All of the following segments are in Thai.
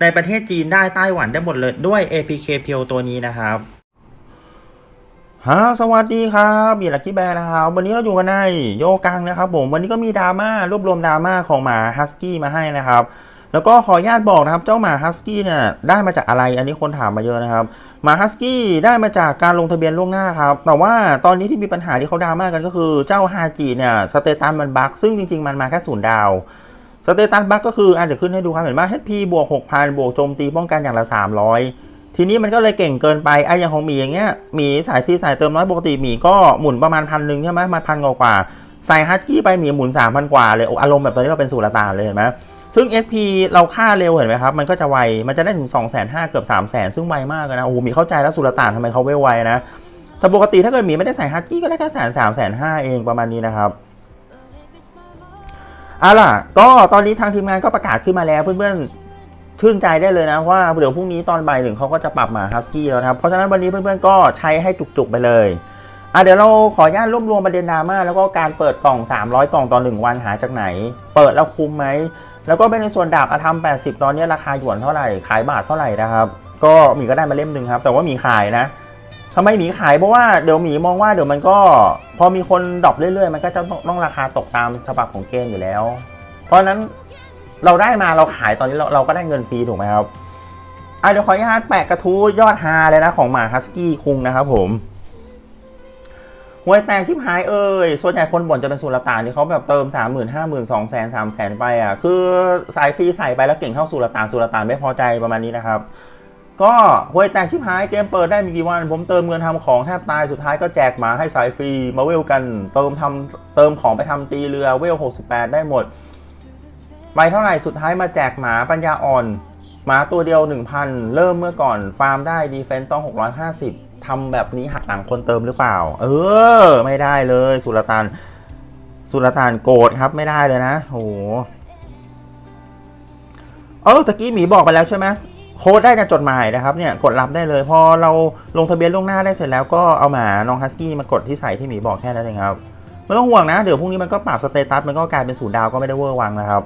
ในประเทศจีนได้ไต้หวันได้หมดเลยด้วย APK เพียวตัวนี้นะครับฮะสวัสดีครับมีลักกี้แบร์นะครับ วันนี้เราอยู่กันในโยกังนะครับผมวันนี้ก็มีดราม่ารวบรวมดราม่าของหมาฮัสกี้มาให้นะครับแล้วก็ขออนุญาตบอกนะครับเจ้าหมาฮัสกี้เนี่ยได้มาจากอะไรอันนี้คนถามมาเยอะนะครับหมาฮัสกี้ได้มาจากการลงทะเบียนล่วงหน้าครับแต่ว่าตอนนี้ที่มีปัญหาที่เขาดราม่ากันก็คือเจ้าฮาจิเนี่ยสเตตัสมันบั๊กซึ่งจริงๆมันมาแค่ศูนย์ดาว สเตตัสบั๊กก็คืออะเดี๋ยวขึ้นให้ดูครับเห็นว่า HP บวก6,000 บวกโจมตีป้องกันอย่างละ 300 ทีนี้มันก็เลยเก่งเกินไปไอ้อย่างของหมีอย่างเงี้ยหมีสายฟรีสายเติมน้อยปกติหมีก็หมุนประมาณพันหนึ่งใช่ไหมมาพันกว่าใส่ฮัสกี้ไปหมีหมุน3,000 กว่าเลยโอ้อารมณ์แบบตอนนี้เราเป็นสูตรตานเลยเห็นไหมซึ่ง XP เราค่าเร็วเห็นไหมครับ มันก็จะไว มันจะได้ถึง 2 5 0 0 0เกือบ 3 0 0 0 0 ซึ่งไวมากเลยนะ โอ้โห มีเข้าใจแล้วสุลต่านทำไมเขาเวไวนะ แต่ปกติถ้าเกิดมีไม่ได้ใส่ฮัสกี้ก็ได้แค่แสนสามแสนห้าเองประมาณนี้นะครับ เอาล่ะ ก็ตอนนี้ทางทีมงานก็ประกาศขึ้นมาแล้วเพื่อนๆ ชื่นใจได้เลยนะว่าเดี๋ยวพรุ่งนี้ตอนบ่ายหนึ่งเขาก็จะปรับหมาฮัสกี้แล้วนะครับ เพราะฉะนั้นวันนี้เพื่อนๆ ก็ใช้ให้จุกๆไปเลยอะเดี๋ยวเราขออนุญาตรวบรวมประเด็นดราม่าแล้วก็การเปิดกล่อง 300 กล่องต่อ 1 วันหาจากไหน เปิดแล้วคุ้มไหม แล้วก็เป็นในส่วนดาบอาธรรม 80 ตอนนี้ราคาหยวนเท่าไหร่ ขายบาทเท่าไหร่นะครับ ก็มีก็ได้มาเล่มหนึ่งครับ แต่ว่ามีขายนะ ทำไมหมีขายเพราะว่าเดี๋ยวหมีมองว่าเดี๋ยวมันก็ พอมีคนดรอปเรื่อยๆ มันก็จะต้องราคาตกตามฉบับของเกมอยู่แล้ว เพราะฉะนั้นเราได้มาเราขายตอนนี้เราเราก็ได้เงินฟรีถูกไหมครับอะเดี๋ยวขออนุญาตแปะกระทู้ยอดฮาเลยนะของหมาฮัสกี้คุงนะครับผมหวยแตกชิบหายเอ่ยส่วนใหญ่คนบ่นจะเป็นสุลต่านที่เขาแบบเติม 3 0 0 0 0 5 0 0 0 0 2 0 0 0 0 3 0 0 0 0 ไปอะคือสายฟรีใส่ไปแล้วเก่งเท่าสุลต่านสุลต่านไม่พอใจประมาณนี้นะครับ ก็หวยแตกชิบหายเกมเปิดได้มีกี่วัน ผมเติมเงินทำของแทบตายสุดท้ายก็แจกหมาให้สายฟรีมาเวลกัน เติมทำเติมของไปทำตีเรือเวล 68 ได้หมดไปเท่าไหร่สุดท้ายมาแจกหมาปัญญาอ่อน หมาตัวเดียว 1,000 เริ่มเมื่อก่อนฟาร์มได้ดีเฟนต์ต้อง 650ทำแบบนี้หักหลังคนเติมหรือเปล่า เออ ไม่ได้เลย สุลต่านสุลต่านโกรธครับไม่ได้เลยนะโอ้โหเออตะกี้หมีบอกไปแล้วใช่ไหม โค้ดได้จากจดหมายนะครับเนี่ยกดรับได้เลยพอเราลงทะเบียนล่วงหน้าได้เสร็จแล้วก็เอาหมาน้องฮัสกี้มากดที่ใส่ที่หมีบอกแค่นั้นเองครับไม่ต้องห่วงนะ เดี๋ยวพรุ่งนี้มันก็ปรับสเตตัสมันก็กลายเป็นศูนย์ดาวก็ไม่ได้เวอร์วังนะครับ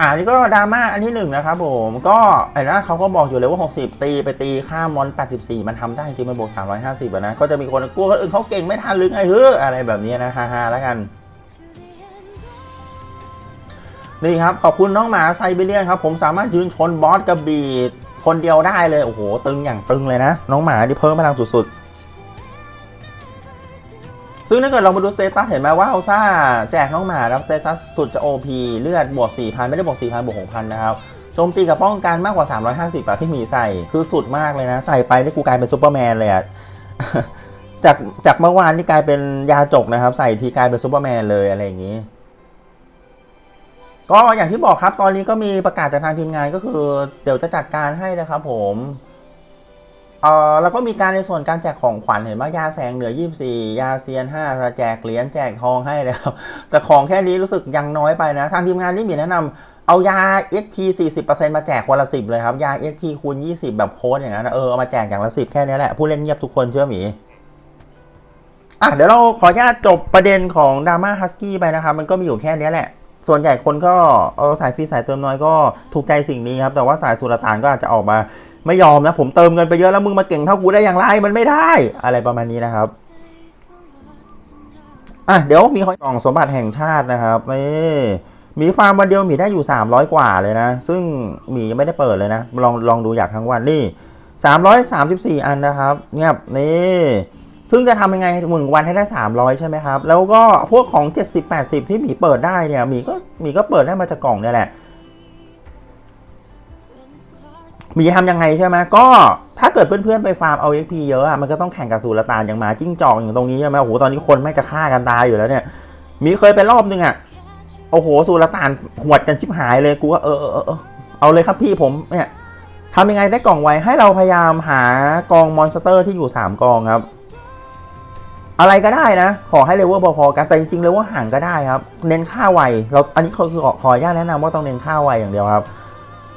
อ่านี่ก็ดราม่าอันที่หนึ่งนะครับผมก็ไอ้นะเขาก็บอกอยู่เลยว่า 60 ตีไปตีค่ามมอน84 มันทำได้จริงมันบวก350อะนะก็จะมีคนกลัวคนอื่นเขาเก่งไม่ทันหรือไงเฮ้ออะไรแบบนี้นะฮ่าๆแล้วกัน นี่ครับ ขอบคุณน้องหมาไซบีเรียนครับ ผมสามารถยืนชนบอสกระบีดคนเดียวได้เลย โอ้โห ตึงอย่างตึงเลยนะ น้องหมาที่เพิ่มพลังสุดๆ ซึ่งถ้าเกิดเรามาดูสเตตัสเห็นไหมว่าเฮาซ่าแจกน้องหมาแล้วสเตตัสสุดจะ OP เลือดบวก 4,000 ไม่ได้บวก 4,000 บวก 6,000 นะครับโจมตีกับป้องกันมากกว่า 350บาทที่มีใส่ คือสุดมากเลยนะ ใส่ไปนี่กูกลายเป็นซูเปอร์แมนเลยอะจากจากเมื่อวานนี่กลายเป็นยาจกนะครับ ใส่ทีกลายเป็นซูเปอร์แมนเลยอะไรอย่างนี้ ก็อย่างที่บอกครับ ตอนนี้ก็มีประกาศจากทางทีมงานก็คือ เดี๋ยวจะจัดการให้นะครับผมเอ่อแล้วก็มีการในส่วนการแจกของขวัญเห็นว่ายาแสงเหนือ 24 ยาเซียน5แจกเหรียญแจกทองให้เลยครับแต่ของแค่นี้รู้สึกยังน้อยไปนะ ทางทีมงานนี่มีแนะนำเอายา XP 40%มาแจกวันละ10เลยครับ ยา XP คูณ 20 แบบโค้ดอย่างนั้นเออเอามาแจกอย่างละ 10 แค่นี้แหละ ผู้เล่นเงียบทุกคนเชื่อหมีอะเดี๋ยวเราขออนุญาตจบประเด็นของดราม่าฮัสกี้ไปนะครับ มันก็มีอยู่แค่นี้แหละ ส่วนใหญ่คนก็เออสายฟรีสายเติมน้อยก็ถูกใจสิ่งนี้ครับ แต่ว่าสายสุลต่านก็อาจจะออกมา ไม่ยอมนะ ผมเติมเงินไปเยอะแล้วมึงมาเก่งเท่ากูได้อย่างไรมันไม่ได้ อะไรประมาณนี้นะครับอะเดี๋ยวมีกล่องสมบัติแห่งชาตินะครับนี่มีฟาร์มวันเดียวมีได้อยู่ 300 กว่าเลยนะ ซึ่งหมียังไม่ได้เปิดเลยนะ ลองลองดูอยากทั้งวันนี่334 อันนะครับ เงียบนี่ ซึ่งจะทำยังไงหนึ่งวันให้ได้ 300 ใช่ไหมครับ แล้วก็พวกของ 70-80 ที่หมีเปิดได้เนี่ยหมีก็หมีก็เปิดได้มาจากกล่องเนี่ยแหละมีทำยังไงใช่ไหมก็ถ้าเกิดเพื่อนๆไปฟาร์มเอา XP เยอะอะมันก็ต้องแข่งกับสุลตานอย่างหมาจิ้งจอกอย่างตรงนี้ใช่ไหมโอ้โหตอนนี้คนแม่งจะฆ่ากันตายอยู่แล้วเนี่ยมีเคยไปรอบนึงอะโอ้โหสุลตานหวดกันชิบหายเลยกูว่าเออเออเออเออเอาเลยครับพี่ผมเนี่ยทำยังไงได้กล่องไวให้เราพยายามหากองมอนสเตอร์ที่อยู่ 3 กองครับ อะไรก็ได้นะ ขอให้เลเวลพอๆกัน แต่จริงๆเลเวลห่างก็ได้ครับ เน้นค่าไว เรา อันนี้คือขออนุญาตแนะนำว่าต้องเน้นค่าไวอย่างเดียวครับ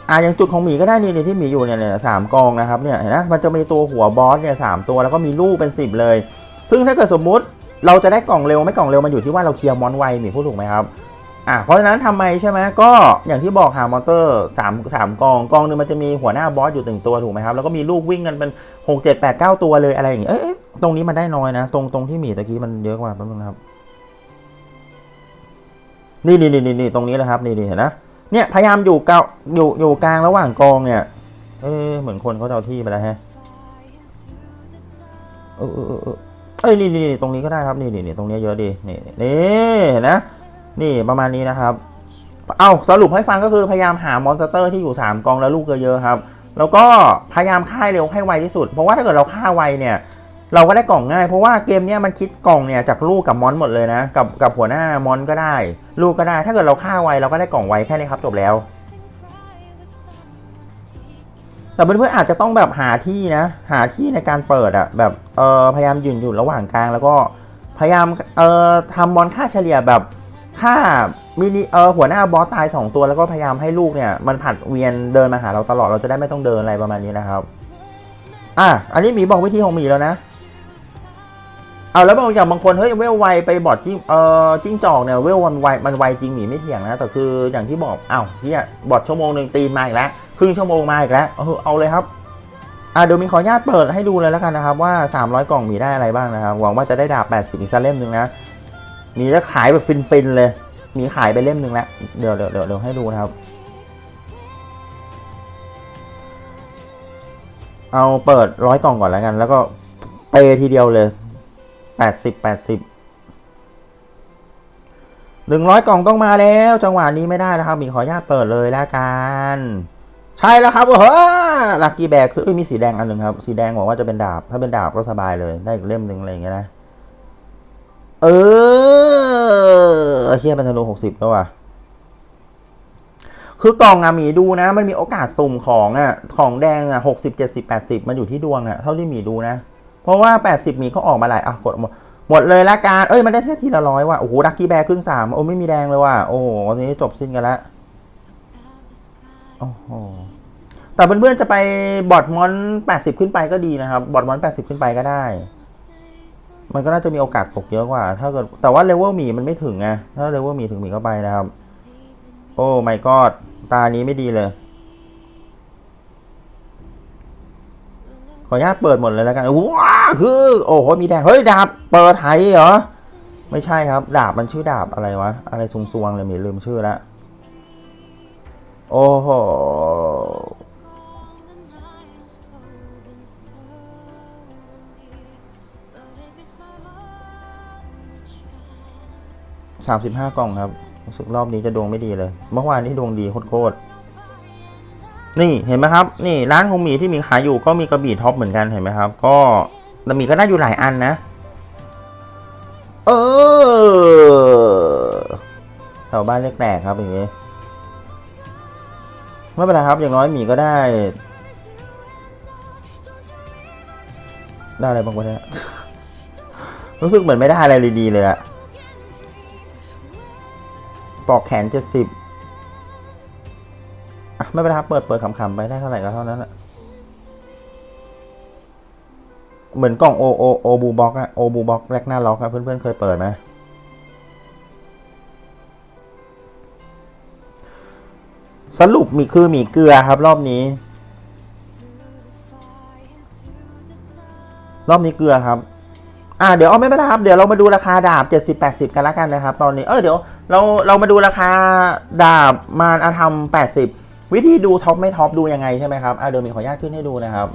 อ่าอย่างจุดของหมีก็ได้นี่นี่ที่หมีอยู่เนี่ยเนี่ยสามกองนะครับเนี่ยเห็นนะมมันจะมีตัวหัวบอสเนี่ยสามตัวแล้วก็มีลูกเป็น 10 เลย ซึ่งถ้าเกิดสมมุติเราจะได้กล่องเร็วไม่กล่องเร็วมันอยู่ที่ว่าเราเคลียร์มอนไวหมีพูดถูกไหมครับ อ่าเพราะฉะนั้นทำไมใช่ไหมก็อย่างที่บอกหามอเตอร์สามสามกองกองหนึงมันจะมีหัวหน้าบอสอยู่หนึ่งตัวถูกไหมครับ แล้วก็มีลูกวิ่งกันเป็นหกเจ็ดแปดเก้าตัวเลยอะไรอย่างเงี้ยเอ้ยเอ้ยตรงนี้มันได้น้อยนะ ตรงตรงที่หมีตะกี้มันเยอะกว่าแป๊บนึงนะครับ นี่นี่นี่นี่ตรงนี้เลยครับนี่นี่เห็นนะเนี่ยพยายามอยู่กลางอยู่อยู่กลางระหว่างกองเนี่ยเออเหมือนคนเขาจะเอาที่ไปแล้วฮะเออเออเออเออเอ้ยนี่นี่นี่ตรงนี้ก็ได้ครับนี่นี่นี่ตรงนี้เยอะดีนี่นี่เห็นนะ นี่ประมาณนี้นะครับ เอาสรุปให้ฟังก็คือพยายามหามอนสเตอร์ที่อยู่ 3 กองแล้วลูกเยอะๆครับ แล้วก็พยายามฆ่าเร็วให้ไวที่สุด เพราะว่าถ้าเกิดเราฆ่าไวเนี่ยเราก็ได้กล่องง่าย เพราะว่าเกมเนี้ยมันคิดกล่องเนี่ยจากลูกกับมอนหมดเลยนะ กับกับหัวหน้ามอนก็ได้ ลูกก็ได้ ถ้าเกิดเราฆ่าไวเราก็ได้กล่องไวแค่นี้ครับจบแล้ว แต่เพื่อนๆอาจจะต้องแบบหาที่นะ หาที่ในการเปิดอะแบบเออพยายามยืนอยู่ระหว่างกลาง แล้วก็พยายามเออทำมอนค่าเฉลี่ยแบบ ค่ามินิเออหัวหน้าบอสตาย 2 ตัวแล้วก็พยายามให้ลูกเนี่ย มันผัดเวียนเดินมาหาเราตลอดเราจะได้ไม่ต้องเดินอะไรประมาณนี้นะครับ อะอันนี้หมีบอกวิธีของหมีแล้วนะเอาแล้วบางอย่างบางคนเฮ้ยเวลไวไปบอดจิ้งเอ่อจิ้งจอกเนี่ยเวลมันไวมันไวจริงหมีไม่เถียงนะแต่คืออย่างที่บอกอ้าวเฮียบอดชั่วโมงหนึ่งตีนมาอีกแล้วครึ่งชั่วโมงมาอีกแล้วเออเอาเลยครับอะเดี๋ยวมีขออนุญาตเปิดให้ดูเลยแล้วกันนะครับว่า 300 กล่องมีได้อะไรบ้างนะครับหวังว่าจะได้ดาบ 80 อีกสักเล่มหนึ่งนะ มีจะขายแบบฟินๆเลย มีขายไปเล่มหนึ่งแล้ว เดี๋ยวเดี๋ยวเดี๋ยวให้ดูนะครับ เอาเปิดร้อยกล่องก่อนแล้วกัน แล้วก็เปย์ทีเดียวเลยแปดสิบแปดสิบหนึ่งร้อยกล่องต้องมาแล้ว จังหวะนี้ไม่ได้แล้วครับ มีขออนุญาตเปิดเลยแล้วกันใช่แล้วครับเฮ้อลักกี้แบกคือมีสีแดงอันหนึ่งครับ สีแดงบอกว่าจะเป็นดาบ ถ้าเป็นดาบก็สบายเลย ได้อีกเล่มหนึ่งอะไรอย่างเงี้ยนะ เออ เฮียเป็นธนูหกสิบแล้วว่ะคือกล่องอะหมีดูนะ มันมีโอกาสสุ่มของอะของแดงอะหกสิบเจ็ดสิบแปดสิบมันอยู่ที่ดวงอะเท่าที่หมีดูนะ เพราะว่า80มีก็ออกมาหลายอะกดหมดหมดเลยละกันเอ้ยมันได้แค่ทีละร้อยว่ะโอ้โหดักกี้แบร์ขึ้น3โอ้ไม่มีแดงเลยว่ะโอ้โหนนี้จบสิ้นกันล้วโอ้โหแต่เพื่อนๆจะไปบอดมอน80ขึ้นไปก็ดีนะครับ บอดมอน80ขึ้นไปก็ได้ มันก็น่าจะมีโอกาสตกเยอะกว่า ถ้าเกิดแต่ว่าเลเวลมีมันไม่ถึงไงถ้าเลเวลมีถึงมีก็ไปนะครับ โอ้ my god ตานี้ไม่ดีเลย ขออนุญาตเปิดหมดเลยแล้วกันว้าคือ โอ้โหมีแดงเฮ้ยดาบเปิดไทยเหรอไม่ใช่ครับ ดาบมันชื่อดาบอะไรวะ อะไรซุงซวงๆเลยมีลืมชื่อละโอ้โห สามสิบห้ากล่องครับรู้สึกรอบนี้จะดวงไม่ดีเลย เมื่อวานนี้ดวงดีโคตรๆนี่เห็นไหมครับ นี่ร้านของหมีที่มีขายอยู่ก็มีกระบี่ท็อปเหมือนกันเห็นไหมครับ ก็แต่หมีก็ได้อยู่หลายอันนะ เออแถวบ้านเล็กแตกครับอย่างนี้ไม่เป็นไรครับ อย่างน้อยหมีก็ได้ ได้อะไรบางวะเนี่ยรู้สึกเหมือนไม่ได้อะไรเลยดีเลยอะ ปอกแขนเจ็ดสิบอะไม่เป็นไรครับเปิดเปิดขำๆไปได้เท่าไหร่ก็เท่านั้นแหละเหมือนกล่องโอโอโอบูบ็อกอะโอบูบ็อกแรกหน้าล็อกครับเพื่อนๆเคยเปิดไหมสรุปมีคือมีเกลือครับ รอบนี้ รอบนี้เกลือครับ อ่าเดี๋ยวเอาไม่เป็นไรครับเดี๋ยวเรามาดูราคาดาบ 70 80 กันละกันนะครับ ตอนนี้เออเดี๋ยวเราเรามาดูราคาดาบมารอาธรรม 80 วิธีดูท็อปไม่ท็อปดูยังไงใช่ไหมครับอ่าเดี๋ยวมีขออนุญาตขึ้นให้ดูนะครับ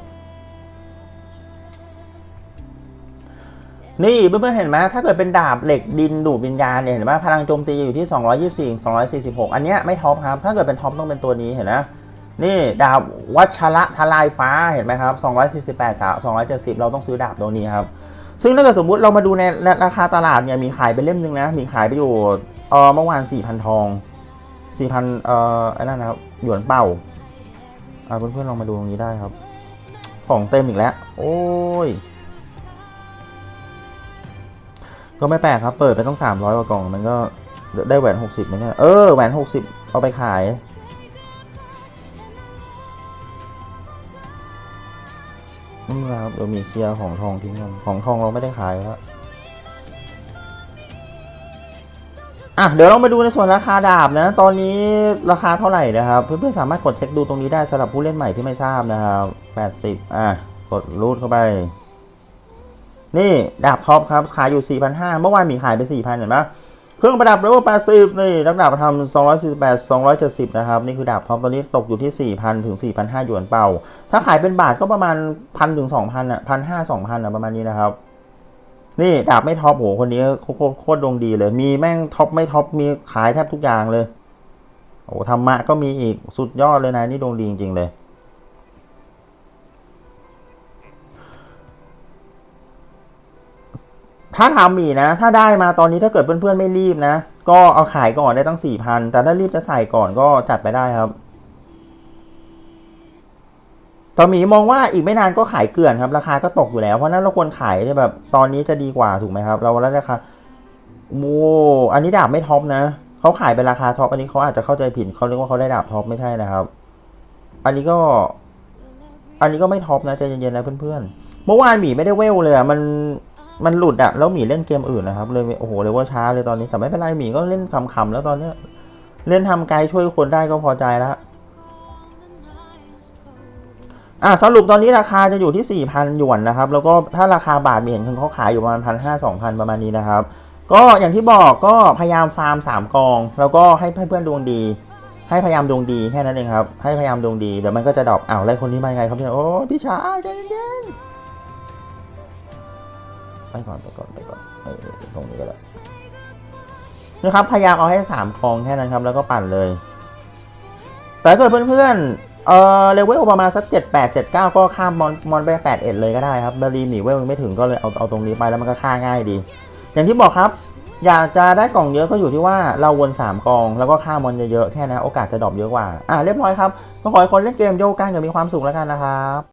นี่เพื่อนๆเห็นไหมถ้าเกิดเป็นดาบเหล็กดินดูดวิญญาณเนี่ยเห็นไหมพลังโจมตีอยู่ที่ 224 246 อันเนี้ยไม่ท็อปครับ ถ้าเกิดเป็นท็อปต้องเป็นตัวนี้เห็นไหมนี่ดาบวัชระทลายฟ้าเห็นไหมครับ248 270 เราต้องซื้อดาบตัวนี้ครับ ซึ่งถ้าเกิดสมมุติเรามาดูในราคาตลาดเนี่ยมีขายไปเล่มหนึงนะ มีขายไปอยู่เออเมื่อวาน4,000ทอง4,000เอ่อไอ้นั่นนะครับหยวนเป่าอ่าเพื่อนๆลองมาดูตรงนี้ได้ครับ ของเต็มอีกแล้ว โอ้ย ก็ไม่แปลกครับ เปิดไปต้องสามร้อยกว่ากล่อง มันก็ได้แหวนหกสิบไหมเนี่ยเออแหวนหกสิบเอาไปขาย นี่ครับเดี๋ยวมีเคลียร์ของทองทิ้งกันของทองเราไม่ได้ขายแล้วอะเดี๋ยวเรามาดูในส่วนราคาดาบนะ ตอนนี้ราคาเท่าไหร่นะครับ เพื่อนๆสามารถกดเช็คดูตรงนี้ได้สำหรับผู้เล่นใหม่ที่ไม่ทราบนะครับ80 อะ กดรูดเข้าไป นี่ดาบท็อปครับ ขายอยู่ 4,500 เมื่อวานมีขายไป 4,000 เห็นไหม เครื่องประดับเลเวล80 นี่นักดาบทำ248 270 นะครับ นี่คือดาบท็อปตอนนี้ตกอยู่ที่ 4,000 ถึง 4,500 หยวนเป่า ถ้าขายเป็นบาทก็ประมาณ 1,000 ถึง 2,000อะ1,500 2,000อะประมาณนี้นะครับ นี่ดาบไม่ท็อปโหคนนี้โคตรโคตรดวงดีเลย มีแม่งท็อปไม่ท็อป มีขายแทบทุกอย่างเลย โอ้ธรรมะก็มีอีก สุดยอดเลยนะ นี่ดวงดีจริงๆเลย ถ้าทำอีกนะ ถ้าได้มาตอนนี้ถ้าเกิดเพื่อนๆไม่รีบนะ ก็เอาขายก่อนได้ตั้งสี่พันแต่ถ้ารีบจะใส่ก่อนก็จัดไปได้ครับตอหมีมองว่าอีกไม่นานก็ขายเกลื่อนครับ ราคาก็ตกอยู่แล้ว เพราะนั้นเราควรขายแบบตอนนี้จะดีกว่าถูกไหมครับ เราแล้วราคาโมอันนี้ดาบไม่ท็อปนะเขาขายเป็นราคาท็อปอันนี้เขาอาจจะเข้าใจผิดเขาเรียกว่าเขาได้ดาบท็อปไม่ใช่นะครับ อันนี้ก็ อันนี้ก็ไม่ท็อปนะใจเย็นๆนะเพื่อนๆเมื่อวานหมีไม่ได้เวลเลยอะมัน มันหลุดอะแล้วหมีเล่นเกมอื่นนะครับ เลยโอ้โหเลยว่าช้าเลยตอนนี้แต่ไม่เป็นไรหมีก็เล่นคำๆแล้วตอนเนี้ยเล่นทำไกลช่วยคนได้ก็พอใจแล้วอะสรุปตอนนี้ราคาจะอยู่ที่ 4,000 หยวนนะครับ แล้วก็ถ้าราคาบาทมีเห็นเขาขายอยู่ประมาณพันห้าสองพันประมาณนี้นะครับ ก็อย่างที่บอกก็พยายามฟาร์มสามกอง แล้วก็ให้เพื่อนๆดวงดี ให้พยายามดวงดีแค่นั้นเองครับ ให้พยายามดวงดีเดี๋ยวมันก็จะดรอปอ้าวอะไรคนนี้มาไงครับเนี่ยโอ้พี่ชายใจเย็น ไปก่อนไปก่อนไปก่อนเออตรงนี้ก็ได้นะครับพยายามเอาให้สามกองแค่นั้นครับ แล้วก็ปั่นเลย แต่ถ้าเกิดเพื่อนๆเออเลเวลประมาณสักเจ็ดแปดเจ็ดเก้าก็ข้ามมอนมอนไปแปดเอ็ดเลยก็ได้ครับบารีหนีเวลยังไม่ถึงก็เลยเอาเอาตรงนี้ไปแล้วมันก็ฆ่าง่ายดี อย่างที่บอกครับ อยากจะได้กล่องเยอะก็อยู่ที่ว่าเราวน3กอง แล้วก็ฆ่ามอนเยอะๆแค่นั้นโอกาสจะดรอปเยอะกว่าอะเรียบร้อยครับก็ขอให้คนเล่นเกมโยกกันอย่างมีความสุขแล้วกันนะครับ